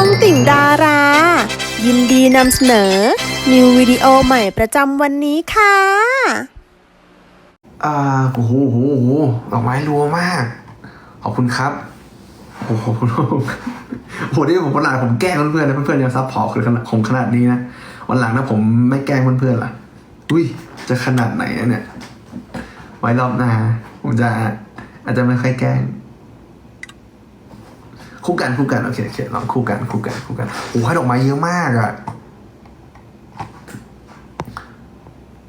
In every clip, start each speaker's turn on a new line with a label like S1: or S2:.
S1: องติ่งดารา ยินดีนำเสนอ นิววิดีโอใหม่ประจำวันนี้ค่ะ
S2: อ่าโอ้โหโอ้โหโอ้โหดอกไม้รัวมาก ขอบคุณครับโอ้โหขอบคุณโอ้โหนี่ผมขนาดผมแกล้งเพื่อนๆนะเพื่อนๆยังซัพพอร์ตคือขนาดผมขนาดนี้นะ วันหลังนะผมไม่แกล้งเพื่อนๆล่ะ อุ้ย จะขนาดไหนเนี่ย ไว้รอบหน้าผมจะอาจจะไม่ค่อยแกล้ง คู่กันคู่กันโอเคโอเคลองคู่กันคู่กันคู่กันโอ้ให้ดอกไม้เยอะมากอะ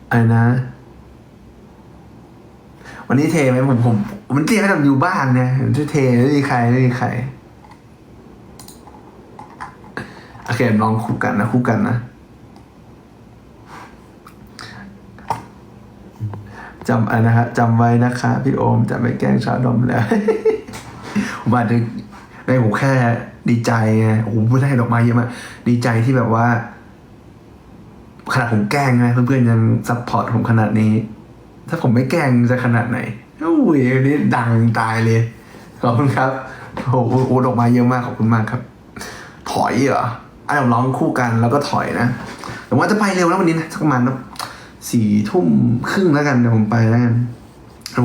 S2: อะไรนะ วันนี้เทไหมผมผมมันเทให้ทำอยู่บ้านเนี่ยจะเทไม่มีใครไม่มีใครโอเคลองคู่กันนะคู่กันนะจำอะไรนะฮะจำไว้นะคะ พี่โอมจะไม่แกล้งชาวดอมแล้วผมอาจจะ ในผมแค่ดีใจไงโอ้โหไม่ได้ดอกไม้เยอะมากดีใจที่แบบว่าขนาดผมแกล้งไงเพื่อนๆยังซัพพอร์ตผมขนาดนี้ ถ้าผมไม่แกล้งจะขนาดไหนโอ้ยนี้ดังตายเลย ขอบคุณครับโอ้โหดอกไม้เยอะมากขอบคุณมากครับ ถอยเหรอไอ้ผมร้องคู่กันแล้วก็ถอยนะแต่ว่าจะไปเร็วแล้ววันนี้นะสักประมาณสี่ทุ่มครึ่งแล้วกันเดี๋ยวผมไปแล้วกัน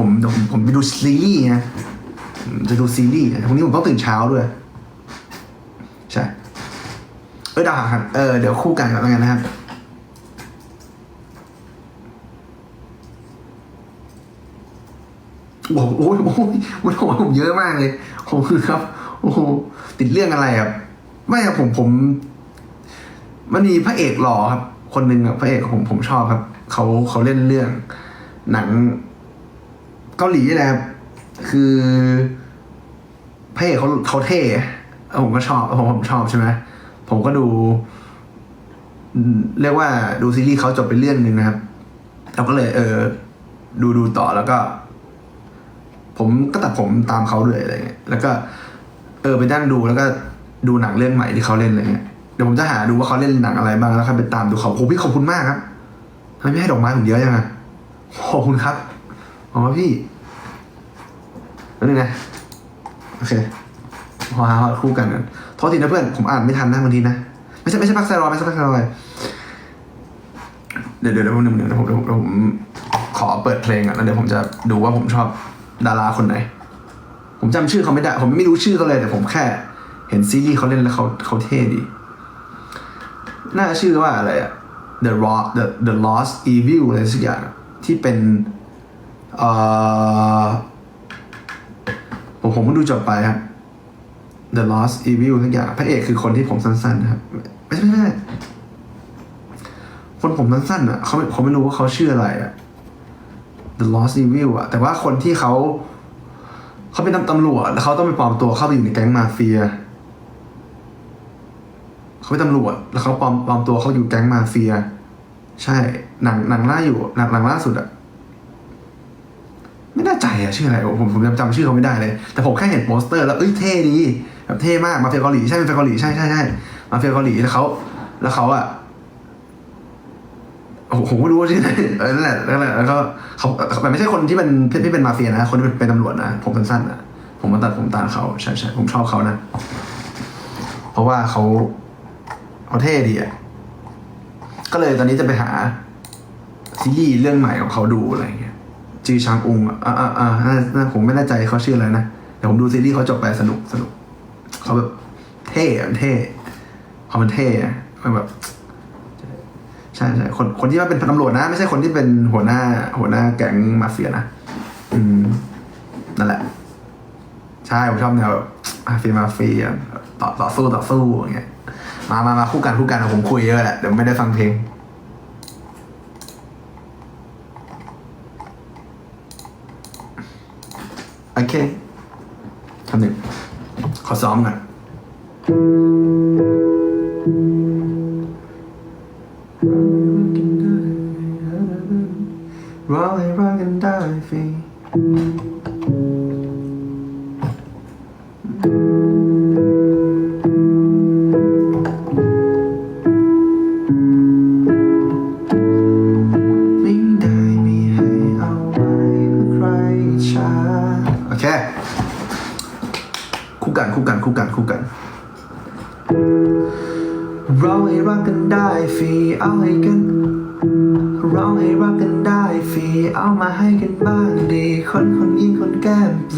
S2: ผมเดี๋ยวผมผมไปดูซีรีส์นะ จะดูซีรีส์พรุ่งนี้ผมต้องตื่นเช้าด้วย ใช่ เออดาวครับ เออเดี๋ยวคู่กันก่อนแล้วกันนะครับโอ้โหโอ้ยโอ้ยมันโหผมเยอะมากเลยโอ้โหครับ โอ้โหติดเรื่องอะไรครับ ไม่ครับผมผม มันมีพระเอกหล่อครับ คนหนึ่งอะพระเอกผมผมชอบครับเขาเขาเล่นเรื่อง หนัง เกาหลีนี่แหละครับ คือพระเอกเขาเขาเท่ผมก็ชอบผมผมชอบใช่ไหมผมก็ดู เรียกว่าดูซีรีส์เขาจบไปเรื่องหนึ่งนะครับเราก็เลย เออ ดูดูต่อแล้วก็ ผมก็ตัดผมตามเขาด้วยอะไรเงี้ยแล้วก็ เออไปนั่งดูแล้วก็ดูหนังเรื่องใหม่ที่เขาเล่นอะไรเงี้ยเดี๋ยวผมจะหาดูว่าเขาเล่นหนังอะไรบ้างแล้วค่อยไปตามดูเขาโอ้พี่ขอบคุณมากครับทำไมพี่ให้ดอกไม้ผมเยอะยังไงขอบคุณครับอ๋อพี่ แล้วนี่งนะ โอเคพอหาคู่กันกันโทษทีนะเพื่อน ผมอ่านไม่ทันนะบางทีนะ ไม่ใช่ไม่ใช่พักไซรอยไม่ใช่พักไซรอยเดี๋ยวเดี๋ยวเดี๋ยวผมเดี๋ยวผมเดี๋ยวผมขอเปิดเพลงอะแล้วเดี๋ยวผมจะดูว่าผมชอบดาราคนไหน ผมจำชื่อเขาไม่ได้ ผมไม่รู้ชื่อเขาเลย แต่ผมแค่ เห็นซีรีส์เขาเล่นแล้วเขาเขาเท่ดี น่าชื่อว่าอะไรอะ The Raw The The Lost Evil อะไรสักอย่างที่เป็นเอ่อ ผมผมก็ดูจบไปครับ The Lost Evil สักอย่างพระเอกคือคนที่ผมสั้นๆนะครับ ไม่ใช่ไม่ใช่คนผมสั้นๆอะเขาเขาไม่รู้ว่าเขาชื่ออะไรอะ The Lost Evil อะ แต่ว่าคนที่เขาเขาเป็นตำรวจแล้วเขาต้องไปปลอมตัวเข้าไปอยู่ในแก๊งมาเฟียเขาเป็นตำรวจแล้วเขาปลอมปลอมตัวเขาอยู่แก๊งมาเฟีย ใช่หนังหนังล่าอยู่หนังหนังล่าสุดอะ ไม่แน่ใจอะชื่ออะไรผมผมจำชื่อเขาไม่ได้เลย แต่ผมแค่เห็นโปสเตอร์แล้วเอ้ยเท่ดีแบบเท่มากมาเฟียเกาหลีใช่มาเฟียเกาหลีใช่ใช่ใช่มาเฟียเกาหลีแล้วเขาแล้วเขาอะโอ้ผมไม่รู้ว่าชื่ออะไรเออนั่นแหละนั่นแหละแล้วก็เขาแต่ไม่ใช่คนที่เป็นที่เป็นมาเฟียนะ คนที่เป็นตำรวจนะ ผมสั้นๆอะผมมาตัดผมตามเขาใช่ใช่ผมชอบเขานะ เพราะว่าเขาเขาเท่ดีอะก็เลยตอนนี้จะไปหาซีรีส์เรื่องใหม่ของเขาดูอะไรอย่างเงี้ย จือชางอุงอะอ่าอ่าอ่าน่าน่าผมไม่แน่ใจเขาชื่ออะไรนะแต่ผมดูซีรีส์เขาจบไปสนุกสนุกเขาแบบเท่เท่เขามันเท่อะมันแบบใช่ใช่คนคนที่ว่าเป็นตำรวจนะ ไม่ใช่คนที่เป็นหัวหน้า หัวหน้าแก๊งมาเฟียนะอืมนั่นแหละ ใช่ผมชอบแนวแบบมาเฟียมาเฟียต่อต่อสู้ต่อสู้อย่างเงี้ยมามามาคู่กันคู่กันผมคุยเยอะแหละเดี๋ยวไม่ได้ฟังเพลง โอเคคำหนึ่ง ขอ ซ้อมหน่อยร้องให้รักกันได้ฟรี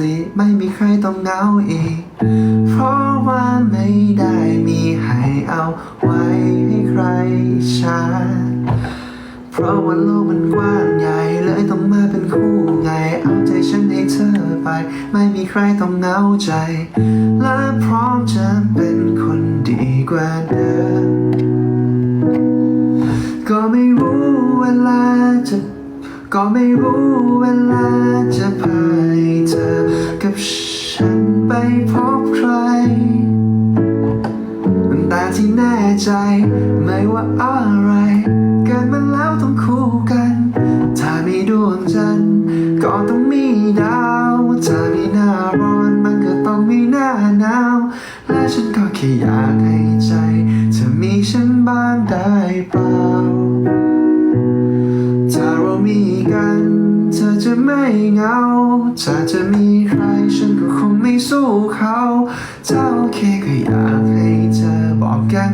S2: ลีไม่มีใครต้องเหงาอีก เพราะว่าไม่ได้มีให้เอาไว้ให้ใครชาเพราะว่าโลกมันกว้างใหญ่เลยต้องมาเป็นคู่ไง เอาใจฉันให้เธอไป ไม่มีใครต้องเหงาใจ และพร้อมจะเป็นคนดีกว่าเดิมก็ไม่รู้เวลาจะ ก็ไม่รู้เวลาจะพาเธอ กับฉันไปพบใคร แต่ที่แน่ใจไม่ว่าอะไร เกิดมาแล้วต้องคู่กัน ถ้ามีดวงจันทร์ก็ต้องมีดาว ถ้ามีหน้าร้อนมันก็ต้องมีหน้าหนาว และฉันก็แค่อยากให้ เหงา ถ้าจะมีใครฉันก็คงไม่สู้เขาถ้าโอเคก็อยากให้เธอบอกกัน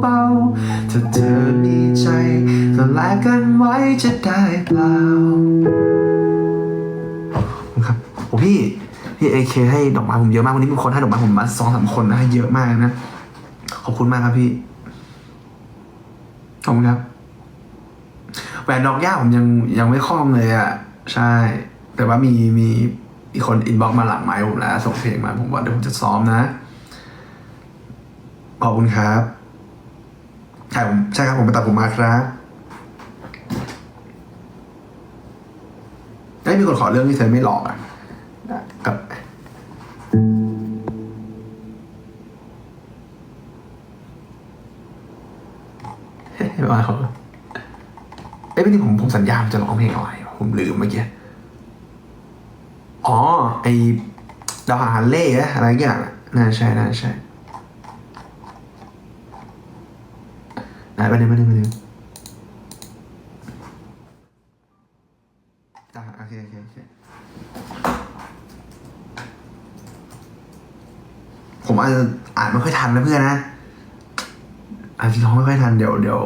S2: เบาๆ ถ้าเธอมีใจก็แลกกันไว้จะได้เปล่าครับโอ้พี่พี่เอเคให้ดอกไม้ผมเยอะมากวันนี้มีคนให้ดอกไม้ผมมาสองสามคนนะให้เยอะมากนะ ขอบคุณมากครับพี่ ขอบคุณครับแหวนดอกย่าผมยังยังไม่คล่องเลยอะ ใช่ แต่ว่ามีมีอีกคนอินบ็อกมาหลังไม้ผมแล้วส่งเพลงมาผมว่าเดี๋ยวผมจะซ้อมนะ ขอบคุณครับใช่ผมใช่ครับผมไปตัดผมมาครับได้มีคนขอเรื่องที่เธอไม่หลอกอะกับเฮ้ยว่าเขาเอ้ยไม่นี่ผมผมสัญญาผมจะร้องเพลงอะไรผมลืมเมื่อกี้ ไอดาวหาเล่อะไรอย่างน่าใช่น่าใช่ไหนไปเลยไปเลยไปเลยอะโอเคโอเคโอเคผมอาจจะอ่านไม่ค่อยทันนะเพื่อนนะอาจจะร้องไม่ค่อยทันเดี๋ยวเดี๋ยว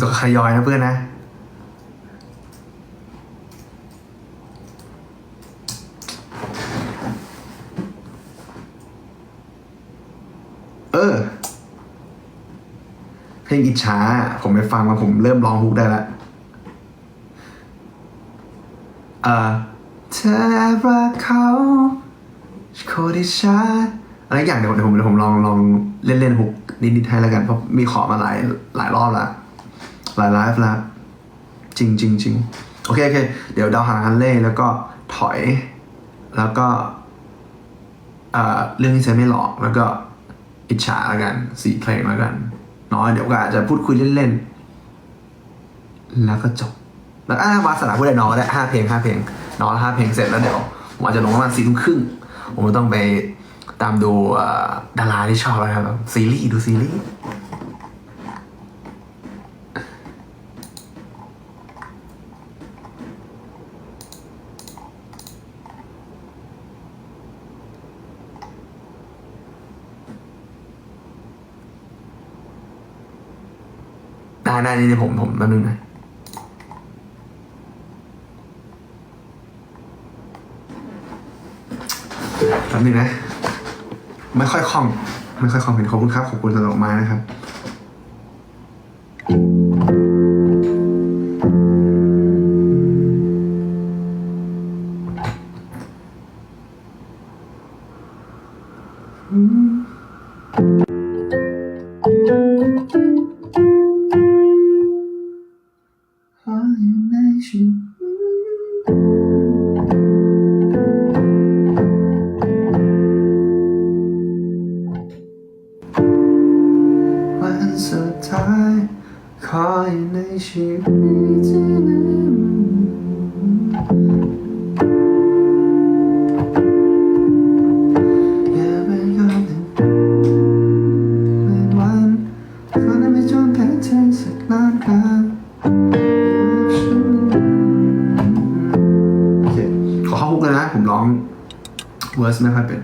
S2: จะขยอยนะเพื่อนนะ เออ เพ ลงอิจฉาผมไปฟังมาผมเริ่มร้องฮุกได้ล้วเออเธอรักเขาโคดิชาอะไรอย่างเดี๋ยวผมเดี๋ยวผมลองลองเล่นเล่นฮุกนิดๆให้แล้วกันเพราะมีขอมาหลายหลายรอบล้วหลายไลฟ์ล้วจริงจริงจริงโอเคโอเคเดี๋ยวดาวหางฮันเล่แล้วก็ถอย แล้วก็เอ่อเรื่องที่เธอไม่หลอกแล้วก็อิจฉาแล้วกันสี่เพลงแล้วกัน เนาะเดี๋ยวก็อาจจะพูดคุยเล่นๆ แล้วก็จบ แล้วอ่าวาสนาพูดได้น้องก็ได้ห้าเพลงห้าเพลงน้องห้าเพลงเสร็จแล้วเดี๋ยวผมอาจจะลงประมาณสี่ทุ่มครึ่งผมต้องไปตามดูดาราที่ชอบนะครับ ซีรีส์ดูซีรีส์ ได้ได้นี่ผมผมแป๊บนึงนะแป๊บนึงนะ ไม่ค่อยคล่อง ไม่ค่อยคล่องเห็นขอบคุณครับ ขอบคุณสำหรับดอกไม้นะครับวัน วิร์สไม่ค่อยเป็น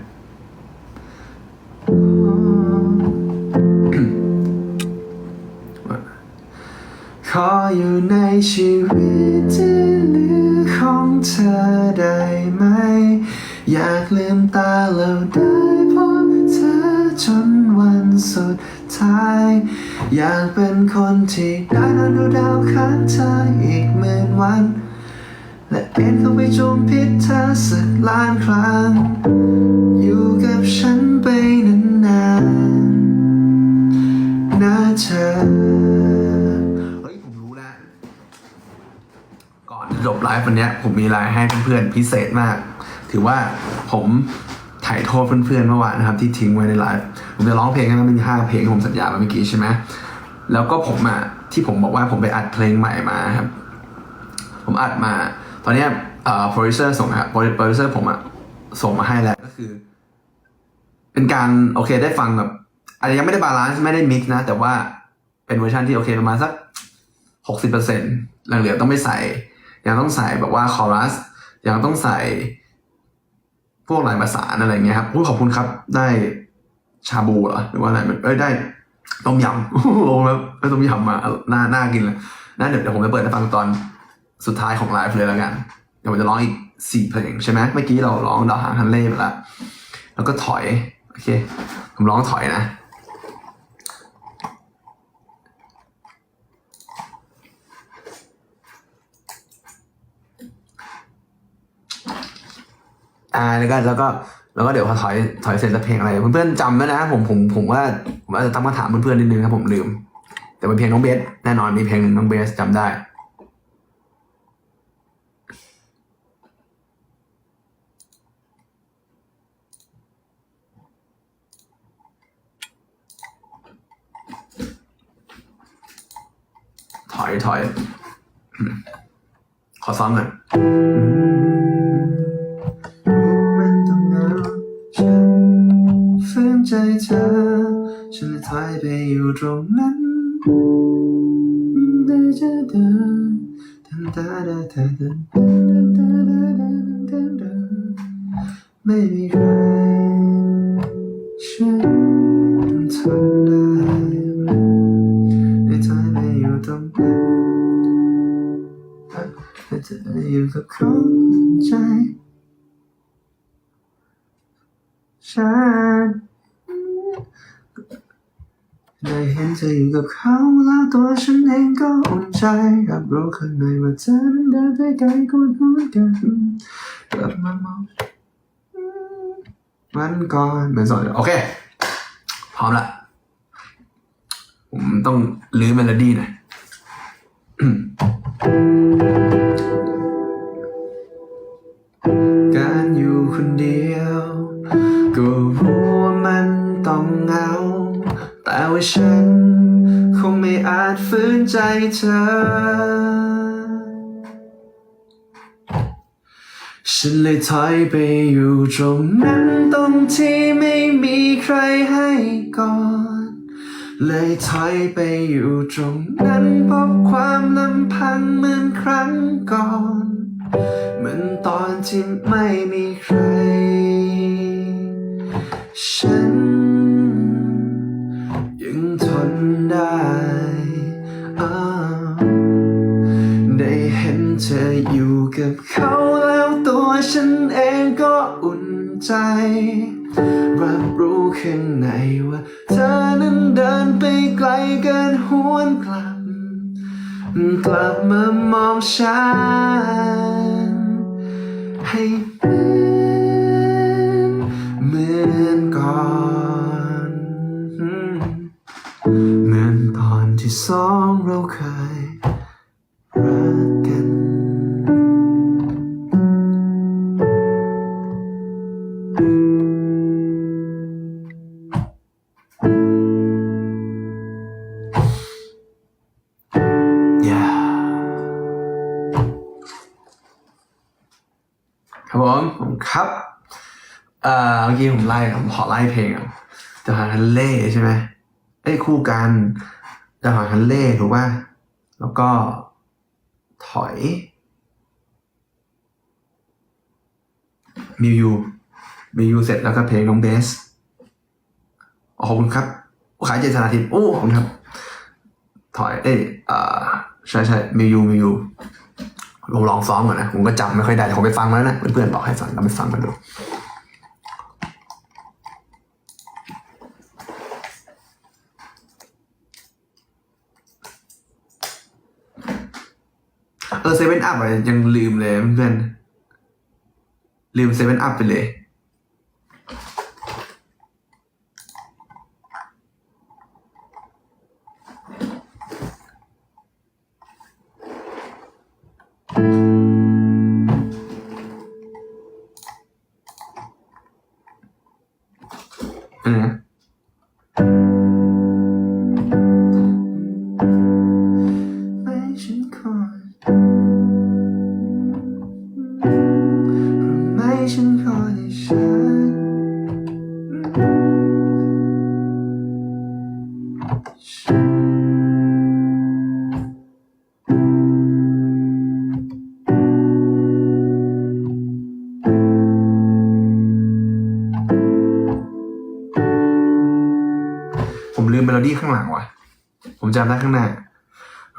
S2: ขออยู่ในชีวิตที่เหลือของเธอได้ไหม อยากลืมตาเราได้พบเธอจนวันสุดท้าย อยากเป็นคนที่ได้นอนดูดาวข้างเธออีกหมื่นวัน และเป็นเข้าไปจมพิษเธอสักล้านครั้ง อยู่กับฉันไปนานๆนะเธอเฮ้ยผมรู้แล้ว ก่อนจบไลฟ์วันเนี้ยผมมีไลฟ์ให้เพื่อนๆพิเศษมาก ถือว่าผมถ่ายโทษเพื่อนๆเมื่อวานนะครับที่ทิ้งไว้ในไลฟ์ผมจะร้องเพลงให้มันมีห้าเพลงที่ผมสัญญาไปเมื่อกี้ใช่ไหมแล้วก็ผมอะที่ผมบอกว่าผมไปอัดเพลงใหม่มาครับ ผมอัดมา ตอนนี้เอ่อโปรดิวเซอร์ส่งนะครับโปรดิวเซอร์ผมอะส่งมาให้แล้วก็คือ เป็นการโอเคได้ฟังแบบอาจจะยังไม่ได้บาลานซ์ไม่ได้มิกนะ แต่ว่าเป็นเวอร์ชันที่โอเคประมาณสักหกสิบเปอร์เซ็นต์เหลือต้องไม่ใส่ ยังต้องใส่แบบว่าคอรัสยังต้องใส่ พวกหลายประสาอะไรเงี้ยครับอุ๊ยขอบคุณครับได้ชาบูเหรอหรือว่าอะไรมันเอ้ยได้ต้มยำโอ้โหแบบได้ต้มยำมาน่าน่ากินเลยน่าเดี๋ยวเดี๋ยวผมจะเปิดให้ฟังตอน สุดท้ายของไลฟ์เลยแล้วกัน เดี๋ยวผมจะร้องอีกสี่เพลงใช่ไหมเมื่อกี้เราร้องดาวหางฮันเล่ไปแล้วแล้วก็ถอย โอเค ผมร้องถอยนะ อ่าแล้วก็แล้วก็แล้วก็เดี๋ยวพอถอยถอยเสร็จแล้วเพลงอะไร เพื่อนๆจำไว้นะ ผมผมผมว่าผมอาจจะต้องมาถามเพื่อนๆนิดนึงครับผมลืม แต่เป็นเพลงน้องเบสแน่นอนมีเพลงหนึ่งน้องเบสจำได้ อยถอย ขอซ้อมก่อนใจเธอ ฉันถอยไปอยู่ตรงนั้นได้เจอเธอทันตาดาเธอไม่มีใคร อยู่กับคนใจฉันได้เห็นเธออยู่กับเขาแล้วตัวฉันเองก็อุ่นใจรับรู้ข้างในว่าเธอนั้นเดินไปไกลกว่าหมือนกันกลับมามองวันก่อนเหมือนสอนโอเค พร้อมละผมต้องลื้อเมโลดี้หน่อย คนเดียว ก็รู้ว่ามันต้องเหงา แต่ว่าฉัน คงไม่อาจฝืนใจเธอ ฉันเลยถอยไปอยู่ตรงนั้นตรงที่ไม่มีใครให้ก่อนเลยถอยไปอยู่ตรงนั้นพบความลำพังเหมือนครั้งก่อน เหมือนตอนที่ไม่มีใคร ฉันยังทนได้ได้เห็นเธออยู่กับเขาแล้วตัวฉันเองก็อุ่นใจ รับรู้ข้างในว่าเธอ กลับมามองฉันให้ มื่อกี้ผมไล่ผมขอไล่เพลงอะจะผ่าฮันเล่ใช่ไหมเอ้คู่กันจะผ่าฮันเล่ถูกป่ะแล้วก็ถอยมิวยูมิวยูเสร็จแล้วก็เพลงน้องเบสอ๋อขอบคุณครับขายเจตนาทิพย์โอ้ขอบคุณครับ ถอยเอ้ยอ่อใช่ใช่มิวยูมิวยูผมลองซ้อมก่อนนะ ผมก็จำไม่ค่อยได้แต่ผมไปฟังมาแล้วนะ เพื่อนๆบอกให้ฟังก็ไปฟังกันดู เออเซเว่นอัพอะยังลืมเลยเพื่อนลืมเซเว่นอัพไปเลยอื โลดี้ข้างหลังว่ะ ผมจำได้ข้างหน้า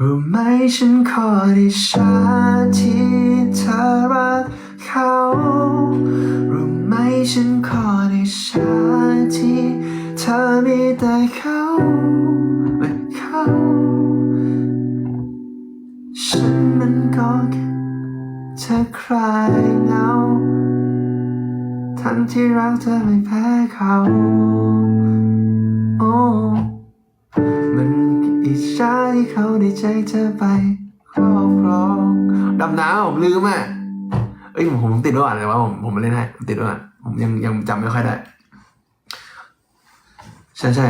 S2: รู้ไหมฉันขอได้ชาที่เธอรักเขารู้ไหมฉันขอได้ชาที่เธอมีแต่เขาเอ้ยเขาฉันมันก็แค่เธอคลายเหงาทั้งที่รักเธอไม่แพ้เขาโอ้ มันอิจฉาที่เขาได้ใจเธอไปครอบครองดำน้ำผมลืมอะเอ้ยผมผมติดด้วยอะเลยว่าผมผมมาเล่นให้ผมติดด้วยอะผมยังยังจำไม่ค่อยได้ ใช่ใช่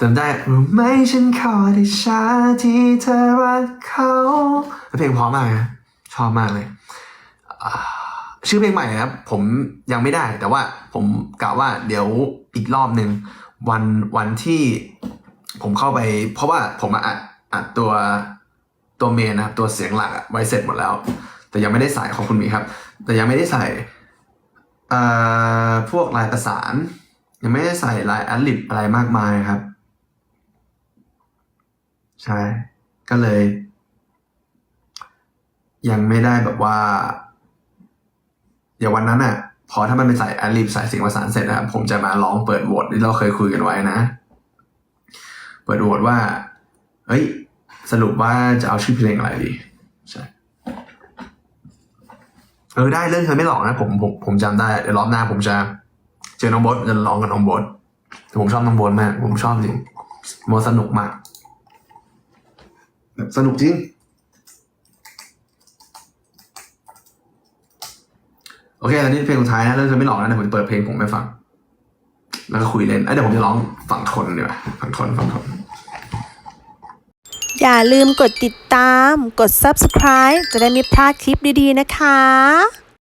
S2: จำได้รู้ไหมฉันขอได้ชาที่เธอรักเขาเพลงพราะมมากนะชอบมากเลยชื่อเพลงใหม่นะครับ ผมยังไม่ได้แต่ว่าผมกะว่าเดี๋ยวอีกรอบหนึ่งวันวันที่ ผมเข้าไป เพราะว่าผมอะอัดอัดตัวตัวเมนนะครับตัวเสียงหลักอะไว้เสร็จหมดแล้ว แต่ยังไม่ได้ใส่ของคุณมีครับ แต่ยังไม่ได้ใส่พวกลายประสาน ยังไม่ได้ใส่ลายแอดลิบอะไรมากมายครับ ใช่ ก็เลย ยังไม่ได้แบบว่าอย่างวันนั้นอะพอถ้ามันเป็นใส่แอดลิบใส่เสียงประสานเสร็จนะครับผมจะมาร้องเปิดโหวตที่เราเคยคุยกันไว้นะ เปิดโหวตว่า เฮ้ย สรุปว่าจะเอาชื่อเพลงอะไรดี ใช่ เออได้เรื่องเธอไม่หลอกนะ ผมผมผมจำได้เดี๋ยวรอบหน้าผมจะเจอน้องโบอสจะร้องกับน้องโบอสแต่ผมชอบน้องโบอสมาก ผมชอบจริงโมสนุกมากแบบสนุกจริง โอเคตอนนี้เพลงสุดท้ายนะเรื่องเธอไม่หลอกนะเดี๋ยวผมจะเปิดเพลงผมไปฟัง แล้วก็คุยเล่นเอ้ยเดี๋ยวผมจะร้องฝั่งทนดีกว่าฝั่งทนฝั่งทน
S1: อย่าลืมกดติดตาม กด subscribe จะได้ไม่พลาดคลิปดีๆนะคะ